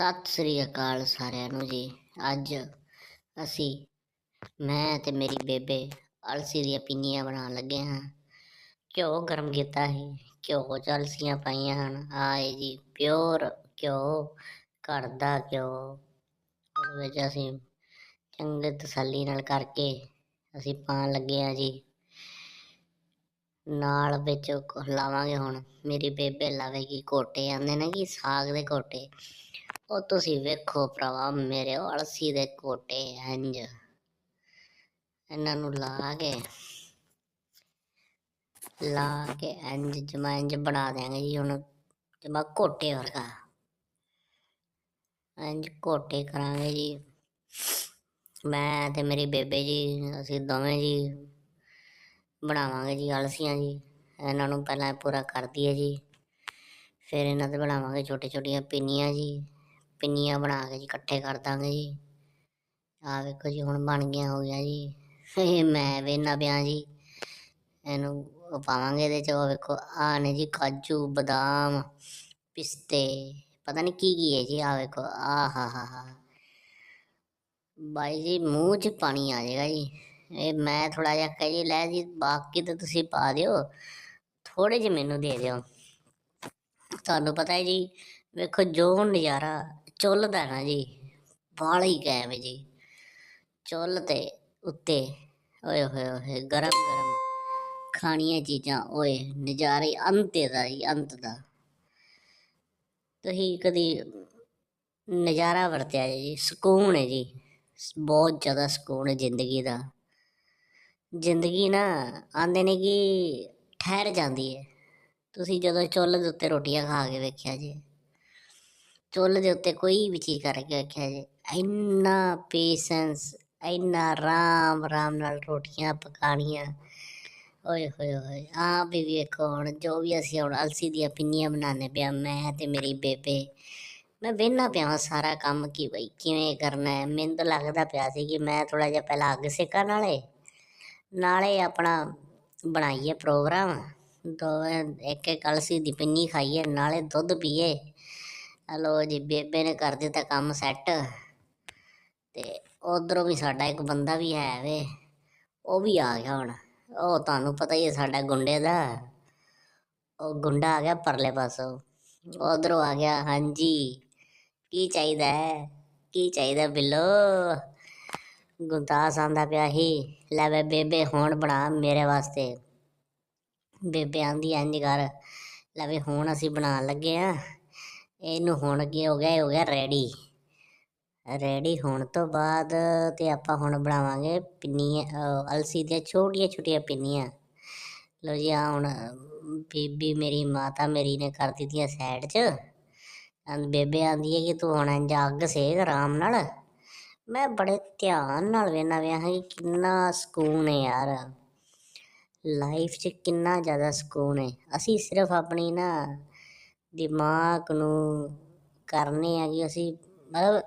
ਸਤਿ ਸ੍ਰੀ ਅਕਾਲ ਸਾਰਿਆਂ ਨੂੰ ਜੀ। ਅੱਜ ਅਸੀਂ, ਮੈਂ ਤੇ ਮੇਰੀ ਬੇਬੇ ਅਲਸੀ ਦੀਆਂ ਪਿੰਨੀਆਂ ਬਣਾਉਣ ਲੱਗੇ ਹਾਂ। ਘਿਓ ਗਰਮ ਕੀਤਾ ਹੈ ਘਿਓ ਚ ਅਲਸੀਆਂ ਪਾਈਆਂ ਹਨ। ਆਏ ਜੀ, ਪਿਓਰ ਘਿਓ, ਘਰ ਦਾ ਘਿਓ। ਉਹਦੇ ਵਿੱਚ ਅਸੀਂ ਚੰਗੇ ਤਸੱਲੀ ਨਾਲ ਕਰਕੇ ਅਸੀਂ ਪਾਉਣ ਲੱਗੇ ਹਾਂ ਜੀ। ਨਾਲ ਵਿੱਚ ਲਾਵਾਂਗੇ ਹੁਣ। ਮੇਰੀ ਬੇਬੇ ਲਾਵੇਗੀ ਕੋਟੇ ਆਂਦੇ ਨੇ ਕਿ ਸਾਗ ਦੇ ਕੋਟੇ। ਉਹ ਤੁਸੀਂ ਵੇਖੋ ਭਰਾਵਾ, ਮੇਰੇ ਅਲਸੀ ਦੇ ਕੋਟੇ ਇੰਜ। ਇਹਨਾਂ ਨੂੰ ਲਾ ਕੇ ਲਾ ਕੇ ਇੰਜ ਜਮਾ ਇੰਜ ਬਣਾ ਦਿਆਂਗੇ ਜੀ ਹੁਣ, ਜਮਾ ਕੋਟੇ ਵਰਗਾ। ਇੰਜ ਕੋਟੇ ਕਰਾਂਗੇ ਜੀ। ਮੈਂ ਤੇ ਮੇਰੀ ਬੇਬੇ ਜੀ, ਅਸੀਂ ਦੋਵੇਂ ਜੀ ਬਣਾਵਾਂਗੇ ਜੀ ਅਲਸੀਆਂ ਜੀ। ਇਹਨਾਂ ਨੂੰ ਪਹਿਲਾਂ ਪੂਰਾ ਕਰ ਦਈਏ ਜੀ। ਫਿਰ ਇਹਨਾਂ ਤੇ ਬਣਾਵਾਂਗੇ ਛੋਟੇ ਛੋਟੀਆਂ ਪਿੰਨੀਆਂ ਜੀ। ਪਿੰਨੀਆਂ ਬਣਾ ਕੇ ਜੀ ਇਕੱਠੇ ਕਰ ਦਾਂਗੇ ਜੀ। ਆਹ ਵੇਖੋ ਜੀ, ਹੁਣ ਬਣ ਗਿਆ ਹੋ ਗਿਆ ਜੀ। ਇਹ ਮੈਂ ਵੇਨਾ ਪਿਆ ਜੀ। ਇਹਨੂੰ ਪਾਵਾਂਗੇ ਇਹਦੇ ਚ, ਉਹ ਵੇਖੋ, ਆਹ ਨੇ ਜੀ ਕਾਜੂ, ਬਦਾਮ, ਪਿਸਤੇ, ਪਤਾ ਨਹੀਂ ਕੀ ਕੀ ਹੈ ਜੀ, ਆਹ ਵੇਖੋ ਆ ਹਾ ਹਾ ਹਾ। ਬਾਈ ਜੀ, ਮੂੰਹ 'ਚ ਪਾਣੀ ਆ ਜਾਏਗਾ ਜੀ। ਇਹ ਮੈਂ ਥੋੜਾ ਜਿਹਾ ਕਹੀ ਜੀ, ਲੈ ਜੀ, ਬਾਕੀ ਤਾਂ ਤੁਸੀਂ ਪਾ ਦਿਓ। ਥੋੜੇ ਜਿਹੇ ਮੈਨੂੰ ਦੇ ਦਿਓ। ਤੁਹਾਨੂੰ ਪਤਾ ਹੈ ਜੀ, ਵੇਖੋ ਜੋ ਨਜ਼ਾਰਾ ਚੁੱਲ੍ਹ ਦਾ ਨਾ ਜੀ ਬਾਹਲਾ ਹੀ ਕਾਇਮ ਜੀ। ਚੁੱਲ੍ਹ ਤੇ ਉੱਤੇ, ਓਏ ਹੋਏ ਹੋਏ, ਗਰਮ ਗਰਮ ਖਾਣੀਆਂ ਚੀਜ਼ਾਂ, ਓਏ, ਨਜ਼ਾਰੇ ਅੰਤ ਦਾ ਜੀ, ਅੰਤ ਦਾ। ਤੁਸੀਂ ਕਦੀ ਨਜ਼ਾਰਾ ਵਰਤਿਆ ਜੀ, ਸਕੂਨ ਹੈ ਜੀ, ਬਹੁਤ ਜ਼ਿਆਦਾ ਸਕੂਨ ਹੈ ਜ਼ਿੰਦਗੀ ਦਾ। ਜ਼ਿੰਦਗੀ ਨਾ ਆਂਦੇ ਨੇ ਕਿ ਠਹਿਰ ਜਾਂਦੀ ਹੈ। ਤੁਸੀਂ ਜਦੋਂ ਚੁੱਲ੍ਹ ਦੇ ਉੱਤੇ ਰੋਟੀਆਂ ਖਾ ਕੇ ਵੇਖਿਆ ਜੀ ਚੁੱਲ੍ਹ ਦੇ ਉੱਤੇ ਕੋਈ ਵੀ ਚੀਜ਼ ਕਰਕੇ ਵੇਖਿਆ ਜੇ, ਇੰਨਾ ਪੇਸ਼ੈਂਸ ਇੰਨਾ ਆਰਾਮ ਆਰਾਮ ਨਾਲ ਰੋਟੀਆਂ ਪਕਾਣੀਆਂ ਓਏ ਹੋਏ ਹੋਏ ਆਹ ਵੀ ਵੇਖੋ ਹੁਣ, ਜੋ ਵੀ ਅਸੀਂ ਹੁਣ ਅਲਸੀ ਦੀਆਂ ਪਿੰਨੀਆਂ ਬਣਾਉਂਦੇ ਪਿਆ ਮੈਂ ਤੇ ਮੇਰੀ ਬੇਬੇ, ਮੈਂ ਵੇਖਣਾ ਪਿਆ ਵਾਂ ਸਾਰਾ ਕੰਮ ਕੀ ਬਈ ਕਿਵੇਂ ਕਰਨਾ ਹੈ। ਮੈਨੂੰ ਤਾਂ ਲੱਗਦਾ ਪਿਆ ਸੀ ਕਿ ਮੈਂ ਥੋੜਾ ਜਿਹਾ ਪਹਿਲਾਂ ਅੱਗ ਸੇਕਾਂ ਨਾਲੇ ਨਾਲੇ ਆਪਣਾ ਬਣਾਈਏ ਪ੍ਰੋਗਰਾਮ। ਦੋਵੇਂ ਇੱਕ ਇੱਕ ਅਲਸੀ ਦੀ ਪਿੰਨੀ ਖਾਈਏ, ਨਾਲੇ ਦੁੱਧ ਪੀਏ। ਹਲੋ ਜੀ, ਬੇਬੇ ਨੇ ਕਰ ਦਿੱਤਾ ਕੰਮ ਸੈੱਟ ਤੇ ਉਧਰੋਂ ਵੀ ਸਾਡਾ ਇੱਕ ਬੰਦਾ ਵੀ ਹੈ ਵੇ, ਉਹ ਵੀ ਆ ਗਿਆ ਹੁਣ। ਉਹ ਤੁਹਾਨੂੰ ਪਤਾ ਹੀ ਹੈ ਸਾਡਾ ਗੁੰਡੇ ਦਾ, ਉਹ ਗੁੰਡਾ ਆ ਗਿਆ ਪਰਲੇ ਪਾਸੋਂ। ਉਧਰੋਂ ਆ ਗਿਆ, ਹਾਂਜੀ, ਕੀ ਚਾਹੀਦਾ ਹੈ? ਕੀ ਚਾਹੀਦਾ ਬਿੱਲੋ? ਗੁੰਦਾਸ ਆਂਦਾ ਪਿਆ ਹੀ ਲੈ ਵੇ ਬੇਬੇ, ਹੁਣ ਬਣਾ ਮੇਰੇ ਵਾਸਤੇ। ਬੇਬੇ ਆਂਦੀ ਇੰਝ ਕਰ, ਲੈ ਵੇ ਹੁਣ ਅਸੀਂ ਬਣਾਉਣ ਲੱਗੇ ਆ। ਇਹਨੂੰ ਹੁਣ ਕੀ ਹੋ ਗਿਆ, ਇਹ ਹੋ ਗਿਆ ਰੈਡੀ ਰੈਡੀ ਹੋਣ ਤੋਂ ਬਾਅਦ ਤੇ ਆਪਾਂ ਹੁਣ ਬਣਾਵਾਂਗੇ ਪਿੰਨੀਆਂ ਅਲਸੀ ਦੀਆਂ ਛੋਟੀਆਂ ਛੋਟੀਆਂ ਪਿੰਨੀਆਂ। ਲੋ ਜੀ ਆ ਹੁਣ ਬੀਬੀ ਮੇਰੀ, ਮਾਤਾ ਮੇਰੀ ਨੇ ਕਰ ਦਿੱਤੀਆਂ ਸਾਈਡ 'ਚ। ਆਂ ਬੇਬੇ ਆਂਦੀ ਹੈ ਕਿ ਤੂੰ ਹੁਣ ਇੰਝ ਅੱਗ ਸੇਕ ਆਰਾਮ ਨਾਲ। ਮੈਂ ਬੜੇ ਧਿਆਨ ਨਾਲ ਵੇਖਣਾ ਵੇਆ ਹਾਂ ਕਿੰਨਾ ਸਕੂਨ ਹੈ ਯਾਰ। ਲਾਈਫ 'ਚ ਕਿੰਨਾ ਜ਼ਿਆਦਾ ਸਕੂਨ ਹੈ। ਅਸੀਂ ਸਿਰਫ ਆਪਣੀ ਨਾ ਦਿਮਾਗ ਨੂੰ ਕਰਨੀ ਆ ਕਿ ਅਸੀਂ ਮਤਲਬ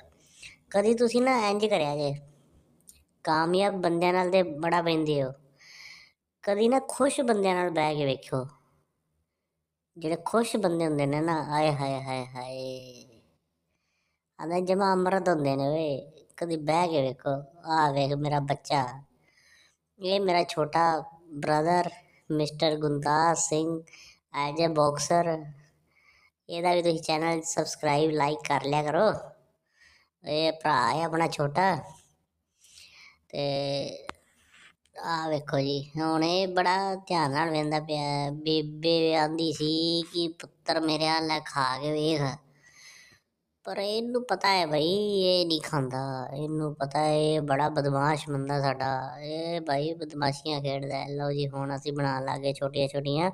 ਕਦੀ ਤੁਸੀਂ ਨਾ ਇੰਜ ਕਰਿਆ ਜੇ, ਕਾਮਯਾਬ ਬੰਦਿਆਂ ਨਾਲ ਤੇ ਬੜਾ ਬਹਿੰਦੇ ਹੋ। ਕਦੀ ਨਾ ਖੁਸ਼ ਬੰਦਿਆਂ ਨਾਲ ਬਹਿ ਕੇ ਵੇਖੋ ਜਿਹੜੇ ਖੁਸ਼ ਬੰਦੇ ਹੁੰਦੇ ਨੇ ਨਾ, ਆਏ ਹਾਏ ਹਾਏ ਹਾਏ। ਆਂਦੇ ਜਮਾ ਅੰਮ੍ਰਿਤ ਹੁੰਦੇ ਨੇ ਵੇ ਕਦੀ ਬਹਿ ਕੇ ਵੇਖੋ ਆ ਵੇਖ ਮੇਰਾ ਬੱਚਾ। ਇਹ ਮੇਰਾ ਛੋਟਾ brother mister Gundas Singh as a boxer ਇਹਦਾ ਵੀ ਤੁਸੀਂ ਚੈਨਲ ਸਬਸਕ੍ਰਾਈਬ ਲਾਈਕ ਕਰ ਲਿਆ ਕਰੋ। ਇਹ ਭਰਾ ਹੈ ਆਪਣਾ ਛੋਟਾ। ਤੇ ਆ ਵੇਖੋ ਜੀ, ਹੁਣ ਇਹ ਬੜਾ ਧਿਆਨ ਨਾਲ ਵੇਂਦਾ ਪਿਆ ਬੇਬੇ ਆਂਦੀ ਸੀ ਕਿ ਪੁੱਤਰ ਮੇਰੇ ਹਾਲ ਲੈ ਖਾ ਕੇ ਵੇਖ। ਪਰ ਇਹਨੂੰ ਪਤਾ ਹੈ ਭਾਈ ਇਹ ਨਹੀਂ ਖਾਂਦਾ। ਇਹਨੂੰ ਪਤਾ ਹੈ ਇਹ ਬੜਾ ਬਦਮਾਸ਼ ਬੰਦਾ ਸਾਡਾ। ਇਹ ਭਾਈ ਬਦਮਾਸ਼ੀਆਂ ਖੇਡਦਾ ਲਓ ਜੀ, ਹੁਣ ਅਸੀਂ ਬਣਾਉਣ ਲੱਗੇ ਛੋਟੀਆਂ ਛੋਟੀਆਂ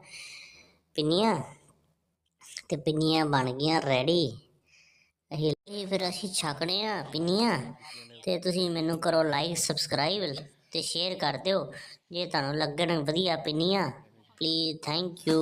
ਪਿੰਨੀਆਂ। ਤੇ ਪਿੰਨੀਆਂ ਬਣ ਗਈਆਂ ਰੈਡੀ ਇਹ ਫਿਰ ਅਸੀਂ ਛਕਣੇ ਆ ਪਿੰਨੀਆਂ। ਤੇ ਤੁਸੀਂ ਮੈਨੂੰ ਕਰੋ ਲਾਈਕ ਸਬਸਕ੍ਰਾਈਬ ਤੇ ਸ਼ੇਅਰ ਕਰ ਦਿਓ। ਜੇ ਤੁਹਾਨੂੰ ਲੱਗਣ ਵਧੀਆ ਪਿੰਨੀਆਂ ਪਲੀਜ਼ ਥੈਂਕ ਯੂ